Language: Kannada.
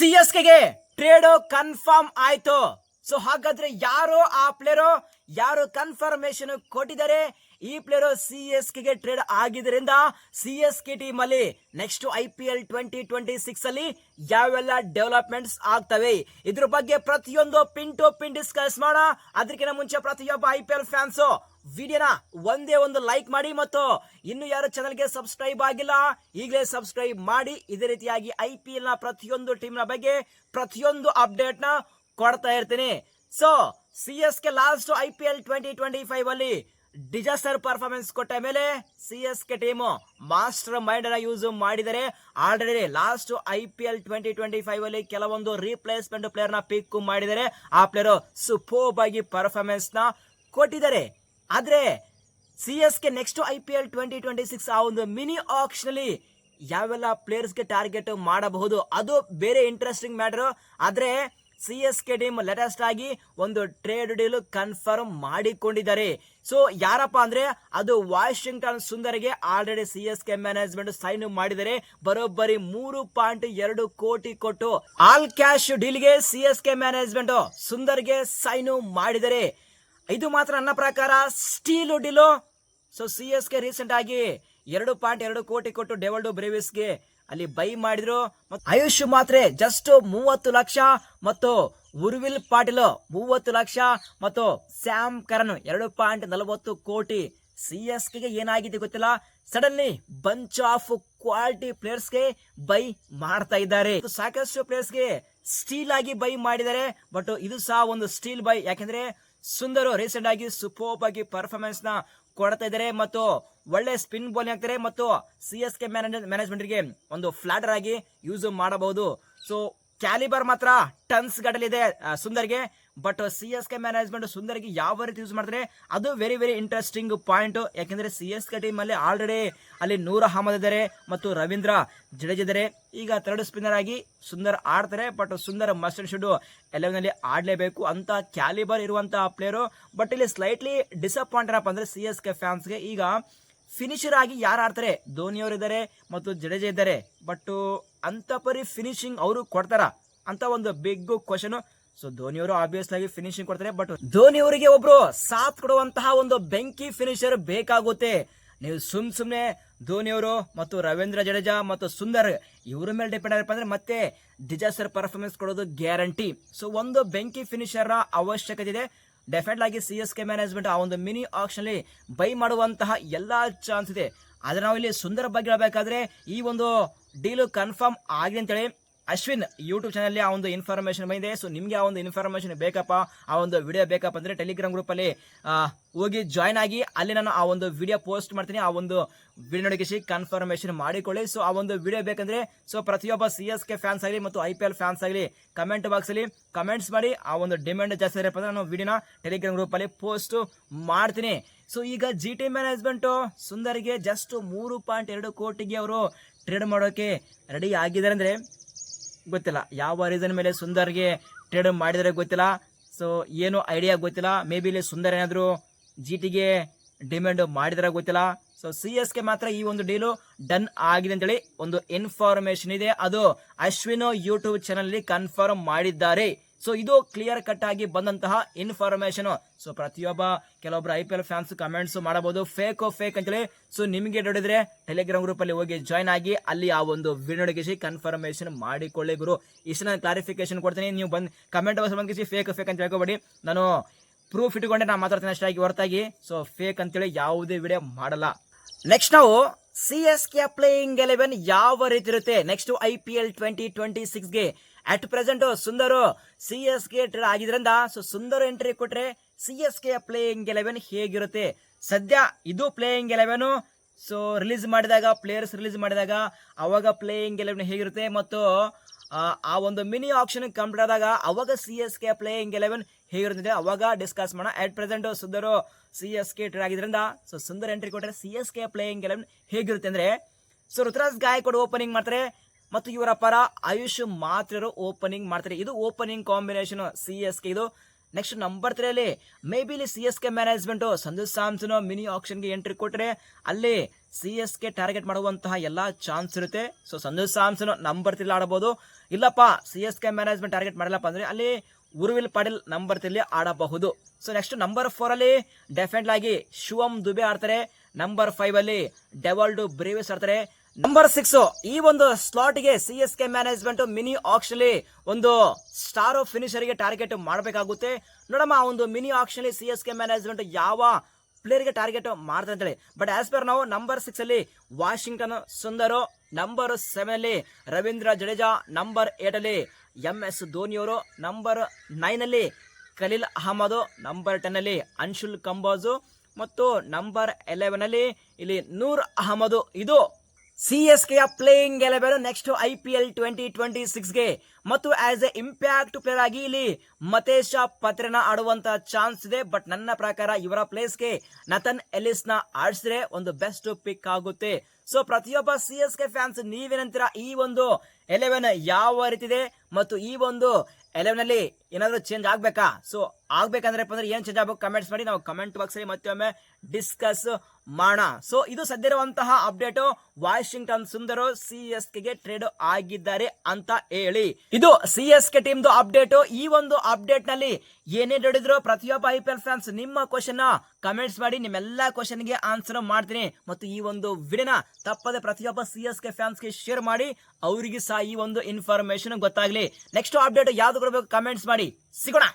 ಸಿ ಎಸ್ ಕೆಗೆ ಟ್ರೇಡ್ ಕನ್ಫರ್ಮ್ ಆಯ್ತು. ಸೊ ಹಾಗಾದ್ರೆ ಯಾರು ಆ ಪ್ಲೇಯರು ಯಾರು ಕನ್ಫರ್ಮೇಶನ್ ಕೊಟ್ಟಿದ್ದಾರೆ ಈ ಪ್ಲೇಯರ್ ಸಿ ಎಸ್ ಕೆಗೆ ಟ್ರೇಡ್ ಆಗಿದ್ದರಿಂದ ಸಿ ಎಸ್ ಕೆ ಟೀಮ್ ಅಲ್ಲಿ next I P L twenty twenty six ಅಲ್ಲಿ ಯಾವೆಲ್ಲ ಡೆವಲಪ್ಮೆಂಟ್ಸ್ ಆಗ್ತವೆ? ಇದ್ರ ಬಗ್ಗೆ ಪ್ರತಿಯೊಂದು ಪಿನ್ ಟು ಪಿನ್ ಡಿಸ್ಕಸ್ ಮಾಡ ಅದಕ್ಕಿಂತ ಮುಂಚೆ ಪ್ರತಿಯೊಬ್ಬ ಐ ಪಿ ಎಲ್ ಫ್ಯಾನ್ಸು ವಿಡಿಯೋನ ಒಂದೇ ಒಂದು ಲೈಕ್ ಮಾಡಿ ಮತ್ತು ಇನ್ನು ಯಾರು ಚಾನಲ್ಗೆ ಸಬ್ಸ್ಕ್ರೈಬ್ ಆಗಿಲ್ಲ, ಈಗಲೇ ಸಬ್ಸ್ಕ್ರೈಬ್ ಮಾಡಿ. ಇದೇ ರೀತಿಯಾಗಿ ಐ ಪಿ ಎಲ್ನ ಪ್ರತಿಯೊಂದು ಟೀಮ್ನ ಬಗ್ಗೆ ಪ್ರತಿಯೊಂದು ಅಪ್ಡೇಟ್ನ ಕೊಡ್ತಾ ಇರ್ತೀನಿ. So C S K last I P L twenty twenty five ಅಲ್ಲಿ ಡಿಸಾಸ್ಟರ್ ಪರ್ಫಾರ್ಮೆನ್ಸ್ ಕೊಟ್ಟ ಮೇಲೆ C S K team master mind ಅನ್ನ ಯೂಸ್ ಮಾಡಿದರೆ, already last I P L twenty twenty five ಅಲ್ಲಿ ಕೆಲವೊಂದು ರೀಪ್ಲೇಸ್ಮೆಂಟ್ ಪ್ಲೇಯರ್ನ ಪಿಕ್ ಮಾಡಿದರೆ, ಆ ಪ್ಲೇಯರು ಸೂಪರ್ಬ್ ಆಗಿ ಪರ್ಫಾರ್ಮೆನ್ಸ್ನ ಕೊಟ್ಟಿದ್ದಾರೆ. ಆದರೆ, C S K next I P L twenty twenty six ಆ ಒಂದು ಮಿನಿ ಆಕ್ಷನ್ ಅಲ್ಲಿ ಯಾವೆಲ್ಲ ಪ್ಲೇಯರ್ಸ್ಗೆ ಟಾರ್ಗೆಟ್ ಮಾಡಬಹುದು, ಅದು ಬೇರೆ ಇಂಟ್ರೆಸ್ಟಿಂಗ್ ಮ್ಯಾಟರ್ ಆದ್ರೆ C S K team latest ಆಗಿ ಒಂದು ಟ್ರೇಡ್ ಡೀಲ್ ಕನ್ಫರ್ಮ್ ಮಾಡಿಕೊಂಡಿದ್ದಾರೆ. ಸೊ, ಯಾರಪ್ಪ ಅಂದ್ರೆ, ಅದು Washington ಸುಂದರ್ಗೆ already C S K management sign ಮಾಡಿದರೆ ಬರೋಬ್ಬರಿ ಮೂರು ಪಾಯಿಂಟ್ ಎರಡು ಕೋಟಿ ಕೊಟ್ಟು ಆಲ್ ಕ್ಯಾಶ್ ಡೀಲ್ಗೆ ಸಿ ಎಸ್ ಕೆ ಮ್ಯಾನೇಜ್ಮೆಂಟ್ ಸುಂದರ್ಗೆ ಸೈನ್ ಮಾಡಿದರೆ ಇದು ಮಾತ್ರ ನನ್ನ ಪ್ರಕಾರ steal deal. So, C S K recent ಆಗಿ ಎರಡು ಪಾಯಿಂಟ್ ಎರಡು ಕೋಟಿ ಕೊಟ್ಟು ಡೆವಲ್ಡು ಬ್ರೇವಿಸ್ಗೆ ಅಲ್ಲಿ ಬೈ ಮಾಡಿದ್ರು. ಆಯುಷ್ ಮಾತ್ರೆ ಜಸ್ಟ್ ಮೂವತ್ತು ಲಕ್ಷ ಮತ್ತು ಉರ್ವಿಲ್ ಪಾಟೀಲ್ ಮೂವತ್ತು ಲಕ್ಷ ಮತ್ತು ಸ್ಯಾಮ್ ಕರನ್ ಎರಡು ಪಾಯಿಂಟ್ ನಲವತ್ತು ಕೋಟಿ ಸಿ ಎಸ್ ಕೆಗೆ ಏನಾಗಿದೆ ಗೊತ್ತಿಲ್ಲ. ಸಡನ್ಲಿ ಬಂಚ್ ಆಫ್ ಕ್ವಾಲಿಟಿ ಪ್ಲೇಯರ್ಸ್ಗೆ ಬೈ ಮಾಡ್ತಾ ಇದ್ದಾರೆ. ಸಾಕಷ್ಟು ಪ್ಲೇಯರ್ಸ್ಗೆ ಸ್ಟೀಲ್ ಆಗಿ ಬೈ ಮಾಡಿದ್ದಾರೆ. ಬಟ್ ಇದು ಸಹ ಒಂದು ಸ್ಟೀಲ್ ಬೈ. ಯಾಕೆಂದ್ರೆ ಸುಂದರ ರೀಸೆಂಟ್ ಆಗಿ ಸೂಪರ್ಬ್ ಆಗಿ ಪರ್ಫಾರ್ಮೆನ್ಸ್ನ ಕೊಡ್ತಾ ಇದ್ದಾರೆ. ಮತ್ತು ಒಳ್ಳೆ ಸ್ಪಿನ್ ಬೌಲಿಂಗ್ ಆಗ್ತಾರೆ ಮತ್ತು ಸಿ ಎಸ್ ಕೆ ಮ್ಯಾನೇಜ್ಮೆಂಟ್ಗೆ ಒಂದು ಫ್ಲಾಟರ್ ಆಗಿ ಯೂಸ್ ಮಾಡಬಹುದು. ಸೊ ಕ್ಯಾಲಿಬರ್ ಮಾತ್ರ ಟನ್ಸ್ ಗಡಲಿದೆ ಸುಂದರ್ಗೆ. But C S K management ಸುಂದರ್ಗೆ ಯಾವ ರೀತಿ ಯೂಸ್ ಮಾಡ್ತಾರೆ, ಅದು ವೆರಿ ವೆರಿ ಇಂಟ್ರೆಸ್ಟಿಂಗ್ ಪಾಯಿಂಟ್ ಯಾಕೆಂದ್ರೆ ಸಿ ಎಸ್ ಕೆ ಟೀಮ್ ಅಲ್ಲಿ ಆಲ್ರೆಡಿ ಅಲ್ಲಿ ನೂರ ಅಹಮದ್ ಇದ್ದಾರೆ ಮತ್ತು ರವೀಂದ್ರ ಜಡೇಜ್ ಇದ್ದಾರೆ. ಈಗ ಥರ್ಡ್ ಸ್ಪಿನ್ನರ್ ಆಗಿ ಸುಂದರ್ ಆಡ್ತಾರೆ but Sundar must should eleven ಅಲ್ಲಿ ಆಡ್ಲೇಬೇಕು ಅಂತ ಕ್ಯಾಲಿಬರ್ ಇರುವಂತಹ ಪ್ಲೇಯರು ಬಟ್ ಇಲ್ಲಿ ಸ್ಲೈಟ್ಲಿ ಡಿಸಪಾಯಿಂಟ್ ಏನಪ್ಪ ಅಂದ್ರೆ ಸಿ ಎಸ್ ಕೆ ಫ್ಯಾನ್ಸ್ಗೆ ಈಗ ಫಿನಿಶರ್ ಆಗಿ ಯಾರು ಆಡ್ತಾರೆ? ಧೋನಿ ಅವರು ಇದ್ದಾರೆ ಮತ್ತು ಜಡೇಜ ಇದ್ದಾರೆ. ಬಟ್ ಅಂತಪರಿ ಫಿನಿಶಿಂಗ್ ಅವರು ಕೊಡ್ತಾರ? ಅಂತ ಒಂದು ಬಿಗ್ ಕ್ವಶನ್ ಸೊ ಧೋನಿ ಅವರು ಆಬ್ವಿಯಸ್ ಆಗಿ ಫಿನಿಶಿಂಗ್ ಕೊಡ್ತಾರೆ. ಬಟ್ ಧೋನಿ ಅವರಿಗೆ ಒಬ್ರು ಸಾಥ್ ಕೊಡುವಂತಹ ಒಂದು ಬೆಂಕಿ ಫಿನಿಶರ್ ಬೇಕಾಗುತ್ತೆ. ನೀವು ಸುಮ್ ಸುಮ್ನೆ ಧೋನಿ ಅವರು ಮತ್ತು ರವೀಂದ್ರ ಜಡೇಜಾ ಮತ್ತು ಸುಂದರ್ ಇವರ ಮೇಲೆ ಡಿಪೆಂಡ್ ಆಗಿರಪ್ಪ ಅಂದ್ರೆ ಮತ್ತೆ ಡಿಜಾಸ್ಟರ್ ಪರ್ಫಾರ್ಮೆನ್ಸ್ ಕೊಡೋದು ಗ್ಯಾರಂಟಿ ಸೊ ಒಂದು ಬೆಂಕಿ ಫಿನಿಶರ್ ಅವಶ್ಯಕತೆ ಇದೆ. ಡೆಫಿನೆಟ್ ಆಗಿ ಸಿ ಎಸ್ ಕೆ ಮ್ಯಾನೇಜ್ಮೆಂಟ್ ಆ ಒಂದು ಮಿನಿ ಆಕ್ಷನ್ ಅಲ್ಲಿ ಬೈ ಮಾಡುವಂತಹ ಎಲ್ಲ ಚಾನ್ಸ್ ಇದೆ. ಆದರೆ ನಾವು ಇಲ್ಲಿ ಸುಂದರ ಬಗ್ಗೆ ಹೇಳಬೇಕಾದ್ರೆ ಈ ಒಂದು ಡೀಲ್ ಕನ್ಫರ್ಮ್ ಆಗಿದೆ ಅಂತೇಳಿ ಅಶ್ವಿನ್ ಯೂಟ್ಯೂಬ್ ಚಾನಲ್ಲಿ ಆ ಒಂದು ಇನ್ಫಾರ್ಮೇಶನ್ ಬಂದಿದೆ. ಸೊ ನಿಮಗೆ ಆ ಒಂದು ಇನ್ಫಾರ್ಮೇಶನ್ ಬೇಕಪ್ಪ, ಆ ಒಂದು ವಿಡಿಯೋ ಬೇಕಪ್ಪ ಅಂದ್ರೆ ಟೆಲಿಗ್ರಾಮ್ ಗ್ರೂಪ್ ಅಲ್ಲಿ ಹೋಗಿ ಜಾಯ್ನ್ ಆಗಿ ಅಲ್ಲಿ ನಾನು ಆ ಒಂದು ವಿಡಿಯೋ ಪೋಸ್ಟ್ ಮಾಡ್ತೀನಿ. ಆ ಒಂದು ವಿಡಿಯೋ ನೋಡಿಕೆಸಿ ಕನ್ಫರ್ಮೇಶನ್ ಮಾಡಿಕೊಳ್ಳಿ. ಸೊ ಆ ಒಂದು ವಿಡಿಯೋ ಬೇಕಂದ್ರೆ ಸೊ ಪ್ರತಿಯೊಬ್ಬ ಸಿ ಎಸ್ ಕೆ ಫ್ಯಾನ್ಸ್ ಆಗಲಿ ಮತ್ತು ಐ ಪಿ ಎಲ್ ಫ್ಯಾನ್ಸ್ ಆಗಲಿ ಕಮೆಂಟ್ ಬಾಕ್ಸ್ ಅಲ್ಲಿ ಕಮೆಂಟ್ಸ್ ಮಾಡಿ ಆ ಒಂದು ಡಿಮ್ಯಾಂಡ್ ಜಾಸ್ತಿ ಇರಪ್ಪ ಅಂದ್ರೆ ನಾನು ವಿಡಿಯೋನ ಟೆಲಿಗ್ರಾಮ್ ಗ್ರೂಪ್ ಅಲ್ಲಿ ಪೋಸ್ಟ್ ಮಾಡ್ತೀನಿ. ಸೊ ಈಗ ಜಿ ಟಿ ಮ್ಯಾನೇಜ್ಮೆಂಟು ಸುಂದರಿಗೆ ಜಸ್ಟ್ ಮೂರು ಪಾಯಿಂಟ್ ಎರಡು ಕೋಟಿಗೆ ಅವರು ಟ್ರೇಡ್ ಮಾಡೋಕೆ ರೆಡಿ ಆಗಿದ್ದಾರೆ ಅಂದ್ರೆ ಗೊತ್ತಿಲ್ಲ. ಯಾವ ರೀಸನ್ ಮೇಲೆ ಸುಂದರ್ಗೆ ಟ್ರೇಡ್ ಮಾಡಿದರೆ ಗೊತ್ತಿಲ್ಲ. ಸೊ ಏನು ಐಡಿಯಾ ಗೊತ್ತಿಲ್ಲ. ಮೇ ಬಿ ಇಲ್ಲಿ ಸುಂದರ್ ಏನಾದರೂ ಜಿ ಟಿಗೆ ಡಿಮ್ಯಾಂಡ್ ಮಾಡಿದರೆ ಗೊತ್ತಿಲ್ಲ. ಸೊ ಸಿ ಎಸ್ ಕೆ ಮಾತ್ರ ಈ ಒಂದು ಡೀಲು ಡನ್ ಆಗಿದೆ ಅಂತೇಳಿ ಒಂದು ಇನ್ಫಾರ್ಮೇಶನ್ ಇದೆ. ಅದು ಅಶ್ವಿನ್ ಯೂಟ್ಯೂಬ್ ಚಾನಲ್ ಕನ್ಫರ್ಮ್ ಮಾಡಿದ್ದಾರೆ. ಸೊ ಇದು ಕ್ಲಿಯರ್ ಕಟ್ ಆಗಿ ಬಂದಂತಹ ಇನ್ಫಾರ್ಮೇಶನ್ ಸೊ ಪ್ರತಿಯೊಬ್ಬ, ಕೆಲವೊಬ್ರು I P L fans comments ಮಾಡಬಹುದು. ಫೇಕ್ ಫೇಕ್ ಅಂತೇಳಿ. ಸೊ ನಿಮಗೆ ನೋಡಿದ್ರೆ ಟೆಲಿಗ್ರಾಮ್ ಗ್ರೂಪ್ ಅಲ್ಲಿ ಹೋಗಿ ಜಾಯ್ನ್ ಆಗಿ ಅಲ್ಲಿ ಆ ಒಂದು ವಿಡಿಯೋಗಿಸಿ ಕನ್ಫರ್ಮೇಶನ್ ಮಾಡಿಕೊಳ್ಳಿ ಗುರು. ಇಷ್ಟು ನಾನು ಕ್ಲಾರಿಫಿಕೇಶನ್ ಕೊಡ್ತೀನಿ. ನೀವು ಬಂದು ಕಮೆಂಟ್ ಸಂಬಂಧಿಸಿ ಫೇಕ್ ಫೇಕ್ ಅಂತ ಹೇಳ್ಕೊಬೇಡಿ. ನಾನು ಪ್ರೂಫ್ ಇಟ್ಕೊಂಡೆ, ನಾನು ಮಾತಾಡ್ತೀನಿ ಅಷ್ಟಾಗಿ ಹೊರತಾಗಿ. ಸೊ ಫೇಕ್ ಅಂತೇಳಿ ಯಾವುದೇ ವಿಡಿಯೋ ಮಾಡಲ್ಲ. ನೆಕ್ಸ್ಟ್ ನಾವು C S K playing eleven ಯಾವ ರೀತಿ ಇರುತ್ತೆ? Next I P L twenty twenty ಸಿಕ್ಸ್ಗೆ at present Sundar C S K trade ಆಗಿದ್ರಿಂದ ಸೊ ಸುಂದರು ಎಂಟ್ರಿ ಕೊಟ್ರೆ C S K playing eleven ಹೇಗಿರುತ್ತೆ? ಸದ್ಯ ಇದು ಪ್ಲೇಯಿಂಗ್ ಎಲೆವೆನ್ ಸೊ ರಿಲೀಸ್ ಮಾಡಿದಾಗ ಪ್ಲೇಯರ್ಸ್ ರಿಲೀಸ್ ಮಾಡಿದಾಗ ಅವಾಗ ಪ್ಲೇಯಿಂಗ್ ಎಲೆವೆನ್ ಹೇಗಿರುತ್ತೆ? ಮತ್ತು ಆ, ಒಂದು ಮಿನಿ ಆಪ್ಷನ್ ಕಂಪ್ಲೀಟ್ ಆದಾಗ ಅವಾಗ C S K playing eleven ಹೇಗಿರುತ್ತೆ? ಅವಾಗ ಡಿಸ್ಕಸ್ ಮಾಡೋಣ. At present Sundar C S K trade ಆಗಿದ್ರಿಂದ ಸೊ ಸುಂದರ್ ಎಂಟ್ರಿ ಕೊಟ್ಟರೆ C S K playing eleven ಹೇಗಿರುತ್ತೆ ಅಂದರೆ ಸೊ ಋತುರಾಜ್ ಗಾಯಕ್ವಾಡ್ ಓಪನಿಂಗ್ ಮಾಡ್ತಾರೆ. ಮತ್ತು ಇವರ ಪರ ಆಯುಷ್ ಮಾತ್ರ ಓಪನಿಂಗ್ ಮಾಡ್ತಾರೆ. ಇದು opening combination C S K. ಇದು ನೆಕ್ಸ್ಟ್ ನಂಬರ್ ತ್ರೀ ಅಲ್ಲಿ ಮೇ ಬಿ ಇಲ್ಲಿ C S K management Sanju Samson mini ಆಪ್ಷನ್ಗೆ entry ಕೊಟ್ಟರೆ ಅಲ್ಲಿ ಸಿ ಎಸ್ ಕೆ ಟಾರ್ಗೆಟ್ ಮಾಡುವಂತಹ ಎಲ್ಲ ಚಾನ್ಸ್ ಇರುತ್ತೆ. ಸೊ, ಸಂಜು ಸ್ಯಾಮ್ಸನ್ ನಂಬರ್ ತ್ರೀಲಿ ಆಡಬಹುದು. ಇಲ್ಲಪ್ಪ, C S K management target ಮಾಡಲ್ಲಪ್ಪ ಅಂದ್ರೆ ಅಲ್ಲಿ ಉರುವಿಲ್ ಪಾಟೀಲ್ ನಂಬರ್ ತ್ರೀಲಿ ಆಡಬಹುದು. ಸೊ, ನೆಕ್ಸ್ಟ್ ನಂಬರ್ ಫೋರ್ ಅಲ್ಲಿ ಡೆಫಿನೆಟ್ ಆಗಿ ಶಿವಮ್ ದುಬೆ ಆಡ್ತಾರೆ. ನಂಬರ್ ಫೈವ್ ಅಲ್ಲಿ ಡೆವಲ್ಡ್ ಬ್ರೇವಿಸ್ ಆಡ್ತಾರೆ. ನಂಬರ್ ಸಿಕ್ಸ್ ಈ ಒಂದು ಸ್ಲಾಟ್ಗೆ C S K management mini auction ಒಂದು ಸ್ಟಾರ್ ಫಿನಿಷರ್ಗೆ ಟಾರ್ಗೆಟ್ ಮಾಡಬೇಕಾಗುತ್ತೆ. ನೋಡಮ್ಮ, ಆ ಒಂದು mini auction C S K management ಯಾವ ಪ್ಲೇಯರ್ಗೆ ಟಾರ್ಗೆಟ್ ಮಾಡ್ತಾರೆ ಅಂತೇಳಿ. ಬಟ್ ಆಸ್ ಪರ್ ನಾವು ನಂಬರ್ ಸಿಕ್ಸ್ ಅಲ್ಲಿ ವಾಷಿಂಗ್ಟನ್ ಸುಂದರು ನಂಬರ್ ಸೆವೆನ್ ಅಲ್ಲಿ ರವೀಂದ್ರ ಜಡೇಜಾ ನಂಬರ್ ಏಟ್ ಅಲ್ಲಿ ಎಂ ಎಸ್ ಧೋನಿ ಅವರು ನಂಬರ್ ನೈನ್ ಅಲ್ಲಿ ಖಲೀಲ್ ಅಹಮದ್ ನಂಬರ್ ಟೆನ್ ಅಲ್ಲಿ ಅನ್ಶುಲ್ ಕಂಬೋಜು ಮತ್ತು ನಂಬರ್ ಎಲೆವೆನ್ ಅಲ್ಲಿ ಇಲ್ಲಿ ನೂರ್ ಅಹಮದ್ ಇದು C S playing eleven next I P L twenty twenty ಸಿಕ್ಸ್ಗೆ ಮತ್ತು ಆಸ್ ಎ ಇಂಪ್ಯಾಕ್ಟ್ ಪ್ಲೇಯರ್ ಆಗಿ ಇಲ್ಲಿ ಮತೇಶ ಪತ್ರೆನ ಆಡುವಂತ ಚಾನ್ಸ್ ಇದೆ. ಬಟ್ ನನ್ನ ಪ್ರಕಾರ ಇವರ ಪ್ಲೇಸ್ಗೆ ನತನ್ ಎಲಿಸ್ನ ಆಡಿಸಿದ್ರೆ ಒಂದು ಬೆಸ್ಟ್ ಪಿಕ್ ಆಗುತ್ತೆ. ಸೊ ಪ್ರತಿಯೊಬ್ಬ ಸಿ ಎಸ್ ಕೆ ಫ್ಯಾನ್ಸ್ ನೀವೇನಂತೀರಾ? ಈ ಒಂದು ಎಲೆವೆನ್ ಯಾವ ರೀತಿ ಇದೆ ಮತ್ತು ಈ ಒಂದು ಎಲೆವೆನ್ ಅಲ್ಲಿ ಏನಾದರೂ ಚೇಂಜ್ ಆಗ್ಬೇಕಾ? ಸೊ ಆಗ್ಬೇಕಂದ್ರೆ ಅಂದ್ರೆ ಏನ್ ಚೇಂಜ್ ಆಗಬೇಕು? ಕಮೆಂಟ್ಸ್ ಮಾಡಿ, ನಾವು ಕಮೆಂಟ್ ಬಾಕ್ಸ್ ಅಲ್ಲಿ ಮತ್ತೊಮ್ಮೆ ಡಿಸ್ಕಸ್ ಮಾಡೋಣ. ಸೊ ಇದು ಸದ್ಯರುವಂತಹ update Washington Sundar C S ಕೆಗೆ trade ಆಗಿದ್ದಾರೆ ಅಂತ ಹೇಳಿ. ಇದು ಸಿ ಎಸ್ ಕೆ ಟೀಮ್ದು ಅಪ್ಡೇಟ್ ಈ ಒಂದು ಅಪ್ಡೇಟ್ನಲ್ಲಿ ಏನೇ ನಡೆದ್ರು ಪ್ರತಿಯೊಬ್ಬ ಐ ಪಿ ಎಲ್ ಫ್ಯಾನ್ಸ್ ನಿಮ್ಮ ಕ್ವಶನ್ ಕಮೆಂಟ್ಸ್ ಮಾಡಿ, ನಿಮ್ಮೆಲ್ಲಾ ಕ್ವಶನ್ಗೆ ಆನ್ಸರ್ ಮಾಡ್ತೀನಿ. ಮತ್ತು ಈ ಒಂದು ವಿಡಿಯೋನ ತಪ್ಪದೆ ಪ್ರತಿಯೊಬ್ಬ ಸಿ ಎಸ್ ಕೆ ಫ್ಯಾನ್ಸ್ಗೆ ಶೇರ್ ಮಾಡಿ ಅವರಿಗೆ ಸಹ ಈ ಒಂದು ಇನ್ಫಾರ್ಮೇಶನ್ ಗೊತ್ತಾಗ್ಲಿ. ನೆಕ್ಸ್ಟ್ ಅಪ್ಡೇಟ್ ಯಾವ್ದು ಕೊಡಬೇಕು? ಕಮೆಂಟ್ಸ್ ಮಾಡಿ. に、シゴナ